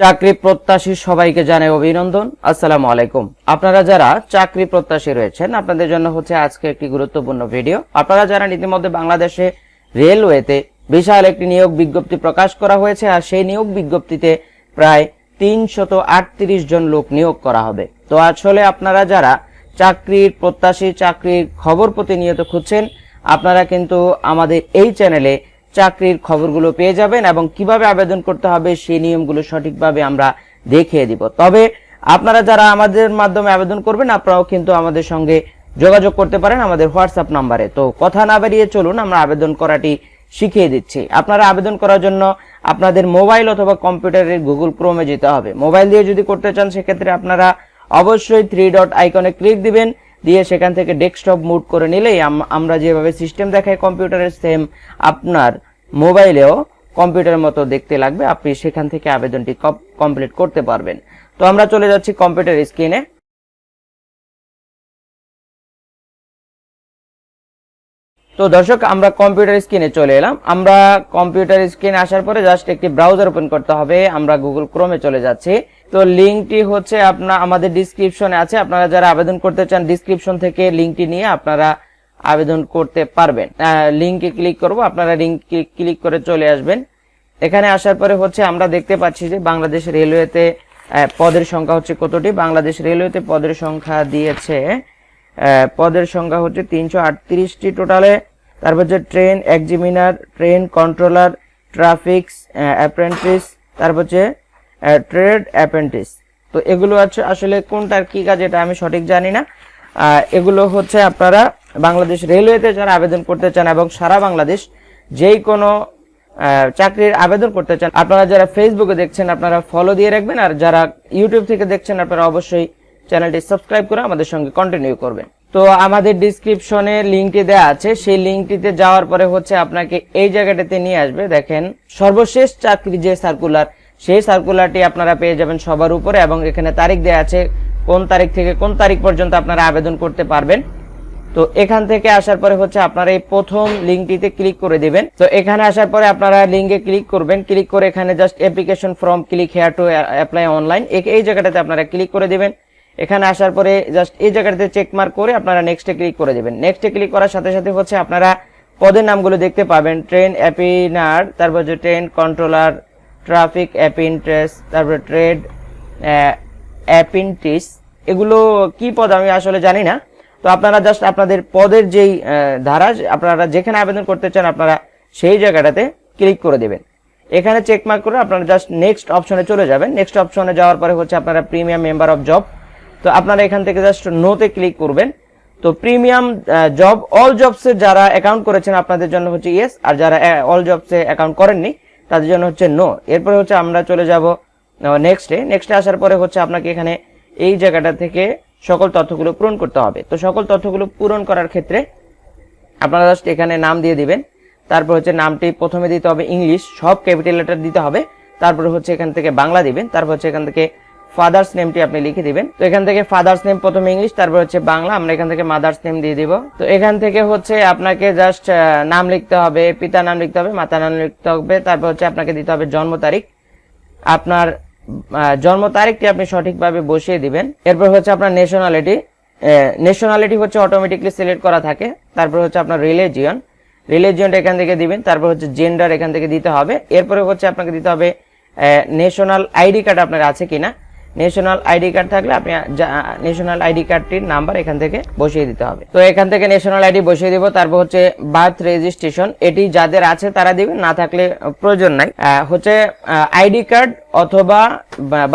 চাকরি প্রত্যাশী সবাইকে জানাই অভিনন্দন। আসসালামু আলাইকুম। আপনারা যারা চাকরি প্রত্যাশী রয়েছেন, আপনাদের জন্য হচ্ছে আজকে একটি গুরুত্বপূর্ণ ভিডিও। আপনারা যারা ইতিমধ্যে বাংলাদেশে রেলওয়েতে বিশাল একটি নিয়োগ বিজ্ঞপ্তি প্রকাশ করা হয়েছে, আর সেই নিয়োগ বিজ্ঞপ্তিতে প্রায় তিনশত জন লোক নিয়োগ করা হবে। তো আসলে আপনারা যারা চাকরির প্রত্যাশী, চাকরির খবর প্রতিনিয়ত খুঁজছেন, আপনারা কিন্তু আমাদের এই চ্যানেলে চাকরির খবরগুলো পেয়ে যাবেন এবং কীভাবে আবেদন করতে হবে সেই নিয়মগুলো সঠিকভাবে আমরা দেখিয়ে দিব। তবে আপনারা যারা আমাদের মাধ্যমে আবেদন করবেন, আপনারাও কিন্তু আমাদের সঙ্গে যোগাযোগ করতে পারেন আমাদের হোয়াটসঅ্যাপ নাম্বারে। তো কথা না বেরিয়ে চলুন, আমরা আবেদন করাটি শিখিয়ে দিচ্ছি। আপনারা আবেদন করার জন্য আপনাদের মোবাইল অথবা কম্পিউটারের গুগল ক্রোমে যেতে হবে। মোবাইল দিয়ে যদি করতে চান, সেক্ষেত্রে আপনারা অবশ্যই থ্রি ডট আইকনে ক্লিক দিবেন, দিয়ে সেখান থেকে ডেস্কটপ মুড করে নিলেই আম- আমরা যেভাবে সিস্টেম দেখাই কম্পিউটারের সেম আপনার মোবাইলেও কম্পিউটারের মতো দেখতে লাগবে, আপনি সেখান থেকে আবেদনটি কমপ্লিট করতে পারবেন। তো আমরা চলে যাচ্ছি কম্পিউটার স্ক্রিনে। তো দর্শক, আমরা কম্পিউটার স্ক্রিনে চলে এলাম। আমরা কম্পিউটার স্ক্রিনে আসার পরে জাস্ট একটি ব্রাউজার ওপেন করতে হবে। আমরা গুগল ক্রোমে চলে যাচ্ছি। তো লিঙ্কটি হচ্ছে আপনার, আমাদের ডিসক্রিপশনে আছে। আপনারা যারা আবেদন করতে চান ডিসক্রিপশন থেকে লিঙ্কটি নিয়ে আপনারা আবেদন করতে পারবেন। লিঙ্কে ক্লিক করব, আপনারা লিঙ্ক ক্লিক করে চলে আসবেন। এখানে আসার পরে হচ্ছে আমরা দেখতে পাচ্ছি যে বাংলাদেশ রেলওয়েতে পদের সংখ্যা হচ্ছে কতটি? বাংলাদেশ রেলওয়েতে পদের সংখ্যা দিয়েছে পদের সংখ্যা হচ্ছে তিনশো আটত্রিশটি টোটালে তারপর হচ্ছে train examiner train controller traffics apprentice তারপর হচ্ছে ট্রেড অ্যাপ্রেন্টিস তো এগুলো আছে আসলে কোনটার কি কাজ, এটা আমি সঠিক জানি না। এগুলো হচ্ছে আপনারা বাংলাদেশ রেলওয়েতে যারা আবেদন করতে চান এবং সারা বাংলাদেশ যেই কোনো চাকরির আবেদন করতে চান, আপনারা যারা ফেসবুকে দেখছেন, আপনারা ফলো দিয়ে রাখবেন, আর যারা ইউটিউব থেকে দেখছেন, আপনারা অবশ্যই চ্যানেলটি সাবস্ক্রাইব করে আমাদের সঙ্গে কন্টিনিউ করবেন। তো আমাদের ডিসক্রিপশনে লিঙ্কটি দেওয়া আছে, সেই লিঙ্কটিতে যাওয়ার পরে হচ্ছে আপনাকে এই জায়গাটাতে নিয়ে আসবে, দেখেন, সর্বশেষ চাকরি যে সার্কুলার সেই সার্কুলারটি আপনারা পেয়ে যাবেন সবার উপরে, এবং এখানে তারিখ দেওয়া আছে কোন তারিখ থেকে কোন তারিখ পর্যন্ত আপনারা আবেদন করতে পারবেন। তো এখান থেকে আসার পরে হচ্ছে আপনারা এই প্রথম লিঙ্কটিতে ক্লিক করে দিবেন। তো এখানে আসার পরে আপনারা লিঙ্কে ক্লিক করবেন। ক্লিক করে এখানে just application form click here to apply online এই জায়গাটাতে আপনারা ক্লিক করে দিবেন। এখানে আসার পরে জাস্ট এই জায়গাটাতে চেক মার্ক করে আপনারা নেক্সটে ক্লিক করে দেবেন। নেক্সটে ক্লিক করার সাথে সাথে হচ্ছে আপনারা পদের নামগুলো দেখতে পাবেন। ট্রেন অ্যাপিনার তারপর হচ্ছে ট্রেন কন্ট্রোলার ট্রাফিক অ্যাপিন্ট্রেস তারপরে ট্রেড অ্যাপিন্টিস এগুলো কি পদ আমি আসলে জানি না। তো আপনারা জাস্ট আপনাদের পদের যেই ধারা, আপনারা যেখানে আবেদন করতে চান আপনারা সেই জায়গাটাতে ক্লিক করে দেবেন। এখানে চেক মার্ক করে আপনারা জাস্ট নেক্সট অপশনে চলে যাবেন। নেক্সট অপশনে যাওয়ার পরে হচ্ছে আপনারা প্রিমিয়াম মেম্বার অফ জব তো আপনারা এখান থেকে জাস্ট নোতে ক্লিক করবেন। তো প্রিমিয়াম জব অল জবসে যারা অ্যাকাউন্ট করেছেন আপনাদের জন্য হচ্ছে ইয়েস আর যারা অল জবসে অ্যাকাউন্ট করেননি, তাদের জন্য হচ্ছে নো এরপরে হচ্ছে আমরা চলে যাব নেক্সটে নেক্সটে আসার পরে হচ্ছে আপনাকে এখানে এই জায়গাটা থেকে সকল তথ্যগুলো পূরণ করতে হবে। তো সকল তথ্যগুলো পূরণ করার ক্ষেত্রে আপনারা জাস্ট এখানে নাম দিয়ে দিবেন। তারপর হচ্ছে নামটি প্রথমে দিতে হবে ইংলিশ, সব ক্যাপিটাল লেটার দিতে হবে। তারপরে হচ্ছে এখান থেকে বাংলা দিবেন। তারপর হচ্ছে এখান থেকে ফাদার্স নেমটি আপনি লিখে দিবেন। তো এখান থেকে ফাদার্স নেম প্রথমে ইংলিশ, তারপর হচ্ছে বাংলা। আমরা এখান থেকে মাদার্স নেম দিয়ে দিব। তো এখান থেকে হচ্ছে আপনাকে জাস্ট নাম লিখতে হবে, পিতার নাম লিখতে হবে, মাতার নাম লিখতে হবে। তারপর হচ্ছে আপনাকে দিতে হবে জন্ম তারিখ। আপনার জন্ম তারিখটি আপনি সঠিকভাবে বসিয়ে দিবেন। এরপর হচ্ছে আপনার ন্যাশনালিটি ন্যাশনালিটি হচ্ছে অটোমেটিকলি সিলেক্ট করা থাকে। তারপর হচ্ছে আপনার রিলিজিয়ন রিলিজিয়নটা এখান থেকে দিবেন, তারপর হচ্ছে জেন্ডার এখান থেকে দিতে হবে। এরপরে হচ্ছে আপনাকে দিতে হবে ন্যাশনাল আইডি কার্ড আপনার আছে কিনা। ন্যাশনাল আইডি কার্ড থাকলে আপনি ন্যাশনাল আইডি কার্ডটির নাম্বার এখান থেকে বসিয়ে দিতে হবে। তো এখান থেকে ন্যাশনাল আইডি বসিয়ে দিব, তারপর হচ্ছে বার্থ রেজিস্ট্রেশন এটি যাদের আছে তারা দিবেন, না থাকলে প্রয়োজন নাই। হচ্ছে আইডি কার্ড অথবা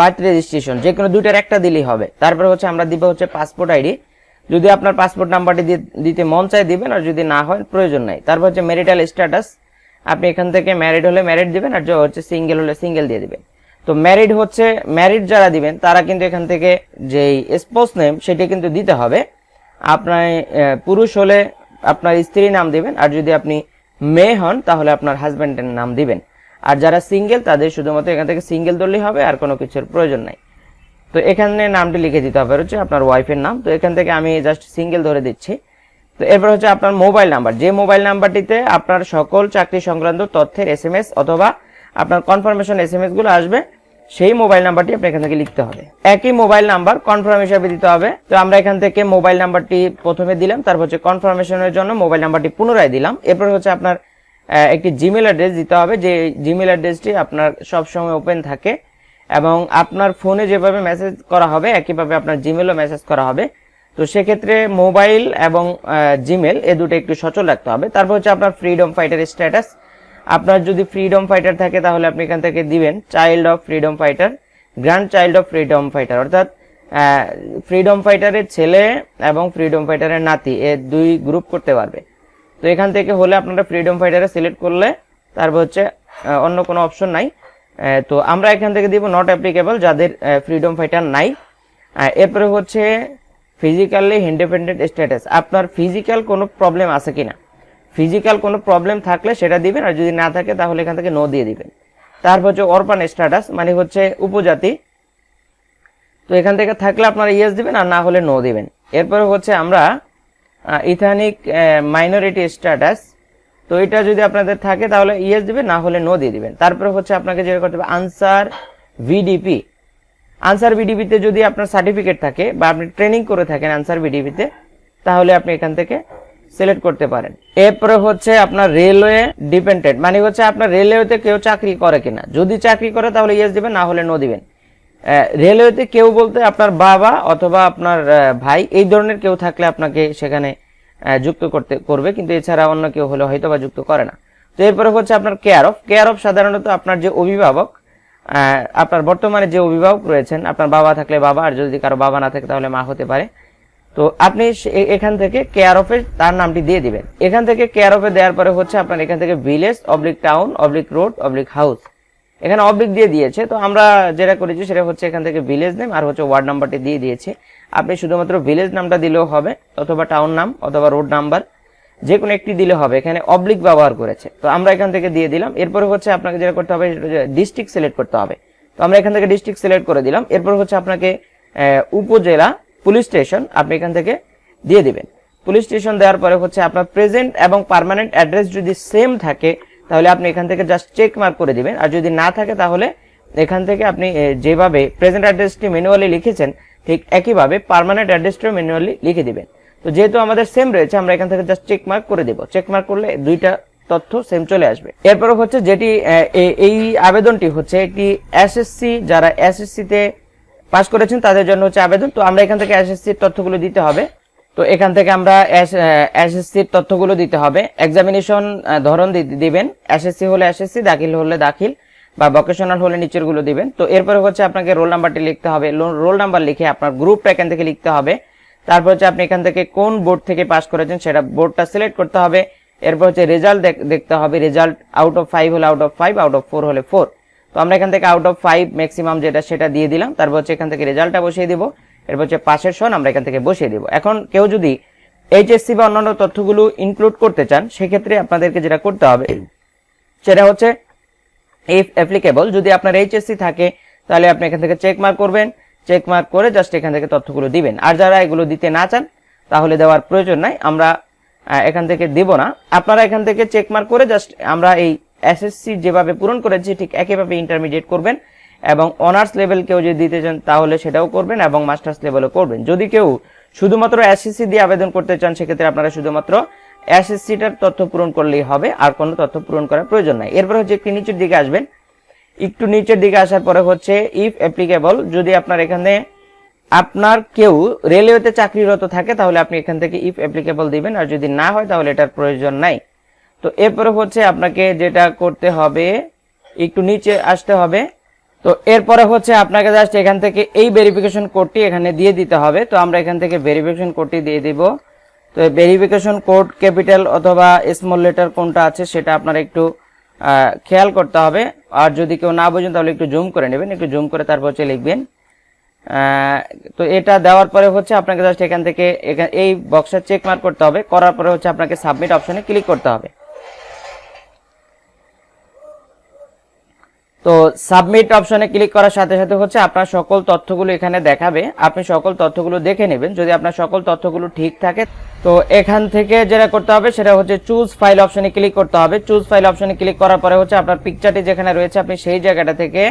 বার্থ রেজিস্ট্রেশন যে কোনো দুইটার একটা দিলেই হবে। তারপরে হচ্ছে আমরা দিব হচ্ছে পাসপোর্ট আইডি যদি আপনার পাসপোর্ট নাম্বারটি দিতে মন চায় দিবেন, আর যদি না হয়, প্রয়োজন নাই। তারপর হচ্ছে মেরিটাল স্ট্যাটাস আপনি এখান থেকে ম্যারিড হলে ম্যারিড দিবেন, আর হচ্ছে সিঙ্গেল হলে সিঙ্গেল দিয়ে দিবেন। তো ম্যারিড হচ্ছে ম্যারিড যারা দিবেন, তারা কিন্তু এখান থেকে যেই স্পোর্টস নেম সেটি কিন্তু দিতে হবে। আপনার পুরুষ হলে আপনার স্ত্রীর নাম দিবেন, আর যদি আপনি মেয়ে হন, তাহলে আপনার হাজব্যান্ডের নাম দিবেন। আর যারা সিঙ্গেল তাদের শুধুমাত্র এখান থেকে সিঙ্গেল ধরলেই হবে, আর কোনো কিছুর প্রয়োজন নাই। তো এখানে নামটি লিখে দিতে হবে হচ্ছে আপনার ওয়াইফের নাম। তো এখান থেকে আমি জাস্ট সিঙ্গেল ধরে দিচ্ছি। তো এরপর হচ্ছে আপনার মোবাইল নাম্বার যে মোবাইল নাম্বারটিতে আপনার সকল চাকরি সংক্রান্ত তথ্যের এস অথবা আপনার কনফার্মেশন এসএমএসগুলো আসবে। সেই মোবাইল নাম্বারটি আপনি এখান থেকে লিখতে হবে। একই মোবাইল নাম্বার কনফার্ম হিসাবে দিতে হবে। তো আমরা এখান থেকে মোবাইল নাম্বারটি প্রথমে দিলাম, তারপর হচ্ছে কনফার্মেশনের জন্য মোবাইল নাম্বারটি পুনরায় দিলাম। এরপর হচ্ছে আপনার একটি জিমেল অ্যাড্রেস দিতে হবে, যে জিমেল অ্যাড্রেসটি আপনার সবসময় ওপেন থাকে এবং আপনার ফোনে যেভাবে মেসেজ করা হবে, একইভাবে আপনার জিমেলও মেসেজ করা হবে। তো সেক্ষেত্রে মোবাইল এবং জিমেল এ দুটো একটু সচল রাখতে হবে। তারপর হচ্ছে আপনার ফ্রিডম ফাইটার স্ট্যাটাস আপনার যদি ফ্রিডম ফাইটার থাকে, তাহলে আপনি এখান থেকে দিবেন child of freedom fighter grand child of freedom fighter অর্থাৎ ফ্রিডম ফাইটারের ছেলে এবং ফ্রিডম ফাইটারের নাতি, এ দুই গ্রুপ করতে পারবে। তো এখান থেকে হলে আপনারা ফ্রিডম ফাইটারে সিলেক্ট করলে তারপর হচ্ছে অন্য কোনো অপশন নাই। তো আমরা এখান থেকে দিব নট অ্যাপ্লিকেবল যাদের ফ্রিডম ফাইটার নাই। এরপরে হচ্ছে ফিজিক্যালি ইন্ডিপেন্ডেন্ট স্ট্যাটাস আপনার ফিজিক্যাল কোনো প্রবলেম আছে কিনা? ফিজিক্যাল কোনো প্রবলেম থাকলে সেটা দিবেন, আর যদি না থাকে তাহলে এখান থেকে নো দিয়ে দিবেন। তারপর হচ্ছে অরপান স্ট্যাটাস মানে হচ্ছে উপজাতি। তো এখান থেকে থাকলে আপনারা ইয়েস দিবেন, আর না হলে নো দিবেন। এরপরে হচ্ছে আমরা ইথানিক মাইনরিটি স্ট্যাটাস তো এটা যদি আপনাদের থাকে তাহলে ইয়েস দিবেন, না হলে নো দিয়ে দিবেন। তারপরে হচ্ছে আপনাকে যেটা করতে হবে আনসার ভিডিপি আনসার ভিডিপিতে যদি আপনার সার্টিফিকেট থাকে, বা আপনি ট্রেনিং করে থাকেন আনসার ভিডিপিতে তাহলে আপনি এখান থেকে সিলেক্ট করতে পারেন। এরপরে হচ্ছে আপনার রেলওয়ে ডিপেন্ডেন্ট মানে হচ্ছে আপনার রেলওয়েতে কেউ চাকরি করে কিনা। যদি চাকরি করে তাহলে ইয়েস দিবেন, না হলে নো দিবেন। রেলওয়েতে কেউ বলতে আপনার বাবা অথবা আপনার ভাই, এই ধরনের কেউ থাকলে আপনাকে সেখানে যুক্ত করতে, করবে, কিন্তু এছাড়া অন্য কেউ হলে হয়তো বা যুক্ত করে না। তো এরপরে হচ্ছে আপনার কেয়ার অফ কেয়ার অফ সাধারণত আপনার যে অভিভাবক আপনার বর্তমানে যে অভিভাবক রয়েছেন, আপনার বাবা থাকলে বাবা, আর যদি কারও বাবা না থাকে তাহলে মা হতে পারে। তো আপনি এখান থেকে কেয়ার অফে তার নামটি দিয়ে দিবেন। এখান থেকে কেয়ার অফে দেওয়ার পরে হচ্ছে আপনার এখান থেকে village oblique town oblique road oblique house এখানে অবলিক দিয়ে দিয়েছে। তো আমরা যেটা করেছি সেটা হচ্ছে এখান থেকে ভিলেজ নেম আর হচ্ছে ওয়ার্ড নাম্বারটি দিয়ে দিয়েছে। আপনি শুধুমাত্র ভিলেজ নামটা দিলেও হবে, অথবা টাউন নাম, অথবা রোড নাম্বার যে কোনো একটি দিলে হবে। এখানে অবলিক ব্যবহার করেছে। তো আমরা এখান থেকে দিয়ে দিলাম। এরপরে হচ্ছে আপনাকে যেটা করতে হবে ডিস্ট্রিক্ট সিলেক্ট করতে হবে। তো আমরা এখান থেকে ডিস্ট্রিক্ট সিলেক্ট করে দিলাম। এরপর হচ্ছে আপনাকে উপজেলা পুলিশ স্টেশন আপনি এখান থেকে দিয়ে দিবেন। পুলিশ স্টেশন দেওয়ার পরে হচ্ছে আপনার প্রেজেন্ট এবং পার্মানেন্ট অ্যাড্রেস যদি সেম থাকে, তাহলে আপনি এখান থেকে জাস্ট চেক মার্ক করে দিবেন। আর যদি না থাকে, তাহলে এখান থেকে আপনি যেভাবে প্রেজেন্ট অ্যাড্রেসটি ম্যানুয়ালি লিখেছেন, ঠিক একইভাবে পার্মানেন্ট অ্যাড্রেসটিও ম্যানুয়ালি লিখে দিবেন। তো যেহেতু আমাদের সেম রয়েছে, আমরা এখান থেকে জাস্ট চেক মার্ক করে দেবো। চেক মার্ক করলে দুইটা তথ্য সেম চলে আসবে। এরপর হচ্ছে যেটি এই আবেদনটি হচ্ছে একটি এসএসসি যারা এসএসসি তে পাস করেছেন, তাদের জন্য হচ্ছে আবেদন। তো আমরা এখান থেকে এসএসসি এর তথ্যগুলো দিতে হবে। তো এখান থেকে আমরা এসএসসি এর তথ্যগুলো দিতে হবে। এক্সামিনেশন ধরন দিবেন। এসএসসি হলে এসএসসি দাখিল হলে দাখিল, বা ভোকেশনাল হলে নিচেরগুলো দিবেন। তো এরপরে হচ্ছে আপনাকে রোল নাম্বারটি লিখতে হবে। রোল নাম্বার লিখে আপনার গ্রুপটা এখান থেকে লিখতে হবে। তারপর হচ্ছে আপনি এখান থেকে কোন বোর্ড থেকে পাস করেছেন সেটা বোর্ডটা সিলেক্ট করতে হবে। এরপর হচ্ছে রেজাল্ট দেখতে হবে। রেজাল্ট আউট অফ ফাইভ হলে out of five out of four হলে ফোর তো আমরা এখান থেকে আউট অফ ফাইভ ম্যাক্সিমাম যেটা সেটা দিয়ে দিলাম। তারপর হচ্ছে এখান থেকে রেজাল্টটা বসিয়ে দিব। এরপর হচ্ছে পাশের সন আমরা এখান থেকে বসিয়ে দিব। এখন কেউ যদি এইচএসসি বা অন্যান্য তথ্যগুলো ইনক্লুড করতে চান, সেক্ষেত্রে আপনাদেরকে যেটা করতে হবে, সেটা হচ্ছে ইফ অ্যাপ্লিকেবল যদি আপনার এইচএসসি থাকে, তাহলে আপনি এখান থেকে চেক মার্ক করবেন। চেক মার্ক করে জাস্ট এখান থেকে তথ্যগুলো দিবেন। আর যারা এগুলো দিতে না চান, তাহলে দেওয়ার প্রয়োজন নাই। আমরা এখান থেকে দেব না। আপনারা এখান থেকে চেক মার্ক করে জাস্ট আমরা এই এসএসসি যেভাবে পূরণ করেছে, ঠিক একইভাবে ইন্টারমিডিয়েট করবেন এবং অনার্স লেভেল কেউ যদি দিতে চান তাহলে সেটাও করবেন এবং মাস্টার্স লেভেলও করবেন। যদি কেউ শুধুমাত্র এসএসসি দিয়ে আবেদন করতে চান, সেক্ষেত্রে আপনারা শুধুমাত্র এসএসসিটার তথ্য পূরণ করলেই হবে, আর কোনো তথ্য পূরণ করার প্রয়োজন নাই। এরপর হচ্ছে একটু নিচের দিকে আসবেন। একটু নিচের দিকে আসার পরে হচ্ছে ইফ অ্যাপ্লিকেবল যদি আপনার এখানে আপনার কেউ রেলওয়েতে চাকরিরত থাকে, তাহলে আপনি এখান থেকে ইফ অ্যাপ্লিকেবল দিবেন, আর যদি না হয়, তাহলে এটার প্রয়োজন নাই। তো এরপরে হচ্ছে আপনাকে যেটা করতে হবে, একটু নিচে আসতে হবে। তো এরপরে হচ্ছে আপনাকে জাস্ট এখান থেকে এই ভেরিফিকেশন কোডটি এখানে দিয়ে দিতে হবে। তো আমরা এখান থেকে ভেরিফিকেশন কোডটি দিয়ে দিব। তো ভেরিফিকেশন কোড ক্যাপিটাল অথবা স্মল লেটার কোনটা আছে সেটা আপনার একটু খেয়াল করতে হবে। আর যদি কেউ না বোঝেন তাহলে একটু জুম করে নেবেন, একটু জুম করে তারপর হচ্ছে লিখবেন। তো এটা দেওয়ার পরে হচ্ছে আপনাকে জাস্ট এখান থেকে এই বক্সে চেক মার্ক করতে হবে। করার পরে হচ্ছে আপনাকে সাবমিট অপশনে ক্লিক করতে হবে। তো সাবমিট অপশনে ক্লিক করার সাথে সাথে হচ্ছে আপনার সকল তথ্যগুলো এখানে দেখাবে। আপনি সকল তথ্যগুলো দেখে নেবেন। যদি আপনার সকল তথ্যগুলো ঠিক থাকে, তো এখান থেকে যেটা করতে হবে সেটা হচ্ছে চুজ ফাইল অপশনে ক্লিক করতে হবে। চুজ ফাইল অপশনে ক্লিক করার পরে হচ্ছে আপনার পিকচারটি যেখানে রয়েছে, আপনি সেই জায়গাটা থেকে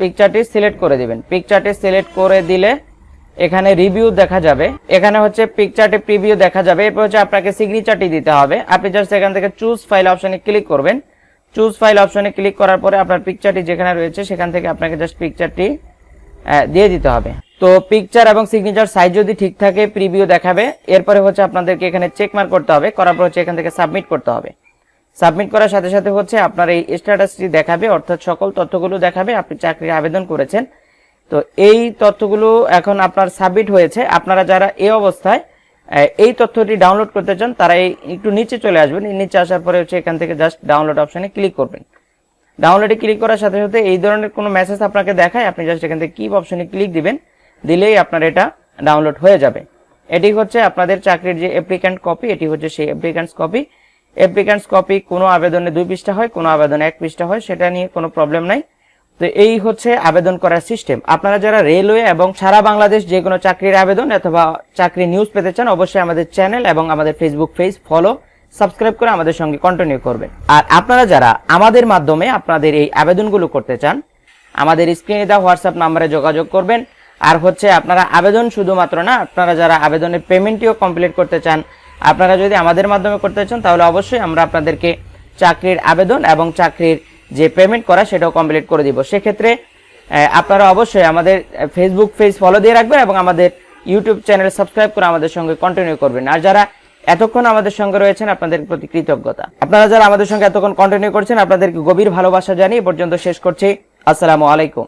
পিকচারটি সিলেক্ট করে দিবেন। পিকচারটি সিলেক্ট করে দিলে এখানে রিভিউ দেখা যাবে। এখানে হচ্ছে পিকচারটি প্রিভিউ দেখা যাবে। এরপর হচ্ছে আপনাকে সিগনেচারটি দিতে হবে। আপনি জাস্ট এখান থেকে চুজ ফাইল অপশনে ক্লিক করবেন। চুজ ফাইল অপশনে ক্লিক করার পরে আপনার পিকচারটি যেখানে রয়েছে, সেখান থেকে আপনাকে জাস্ট পিকচারটি দিয়ে দিতে হবে। তো পিকচার এবং সিগনেচার সাইজ যদি ঠিক থাকে প্রিভিউ দেখাবে, এরপরে হচ্ছে আপনাদেরকে এখানে চেক মার্ক করতে হবে, করার পর হচ্ছে এখান থেকে সাবমিট করতে হবে। সাবমিট করার সাথে সাথে হচ্ছে আপনার এই স্ট্যাটাসটি দেখাবে, অর্থাৎ সকল তথ্যগুলো দেখাবে, আপনি চাকরির আবেদন করেছেন। তো এই তথ্যগুলো এখন আপনার সাবমিট হয়েছে। আপনারা যারা এই অবস্থায় এই তথ্যটি ডাউনলোড করতে চান, তারা এই একটু নিচে চলে আসবেন। নিচে আসার পরে হচ্ছে এখান থেকে জাস্ট ডাউনলোড অপশানে ক্লিক করবেন। ডাউনলোডে ক্লিক করার সাথে সাথে এই ধরনের কোনো মেসেজ আপনাকে দেখায়, আপনি জাস্ট এখান থেকে কিপ অপশানে ক্লিক দিবেন, দিলেই আপনার এটা ডাউনলোড হয়ে যাবে। এটি হচ্ছে আপনাদের চাকরির যে অ্যাপ্লিক্যান্ট কপি এটি হচ্ছে সেই অ্যাপ্লিক্যান্টস কপি অ্যাপ্লিক্যান্টস কপি কোনো আবেদনে দুই পৃষ্ঠা হয়, কোনো আবেদনে এক পৃষ্ঠা হয়, সেটা নিয়ে কোনো প্রবলেম নাই। তো এই হচ্ছে আবেদন করার সিস্টেম। আপনারা যারা রেলওয়ে এবং সারা বাংলাদেশ যে কোনো চাকরির আবেদন অথবা চাকরি নিউজ পেতে চান, অবশ্যই আমাদের চ্যানেল এবং আমাদের ফেসবুক পেজ ফলো সাবস্ক্রাইব করে আমাদের সঙ্গে কন্টিনিউ করবেন। আর আপনারা যারা আমাদের মাধ্যমে আপনাদের এই আবেদনগুলো করতে চান, আমাদের স্ক্রিনে দেওয়া হোয়াটসঅ্যাপ নাম্বারে যোগাযোগ করবেন। আর হচ্ছে আপনারা আবেদন শুধুমাত্র না, আপনারা যারা আবেদনের পেমেন্টটিও কমপ্লিট করতে চান, আপনারা যদি আমাদের মাধ্যমে করতে চান, তাহলে অবশ্যই আমরা আপনাদেরকে চাকরির আবেদন এবং চাকরির যে পেমেন্ট করা সেটাও কমপ্লিট করে দিব। সেক্ষেত্রে আপনারা অবশ্যই আমাদের ফেসবুক পেজ ফলো দিয়ে রাখবেন এবং আমাদের ইউটিউব চ্যানেল সাবস্ক্রাইব করে আমাদের সঙ্গে কন্টিনিউ করবেন। আর যারা এতক্ষণ আমাদের সঙ্গে রয়েছেন, আপনাদের প্রতি কৃতজ্ঞতা। আপনারা যারা আমাদের সঙ্গে এতক্ষণ কন্টিনিউ করছেন, আপনাদেরকে গভীর ভালোবাসা জানিয়ে পর্যন্ত শেষ করছি। আসসালামু আলাইকুম।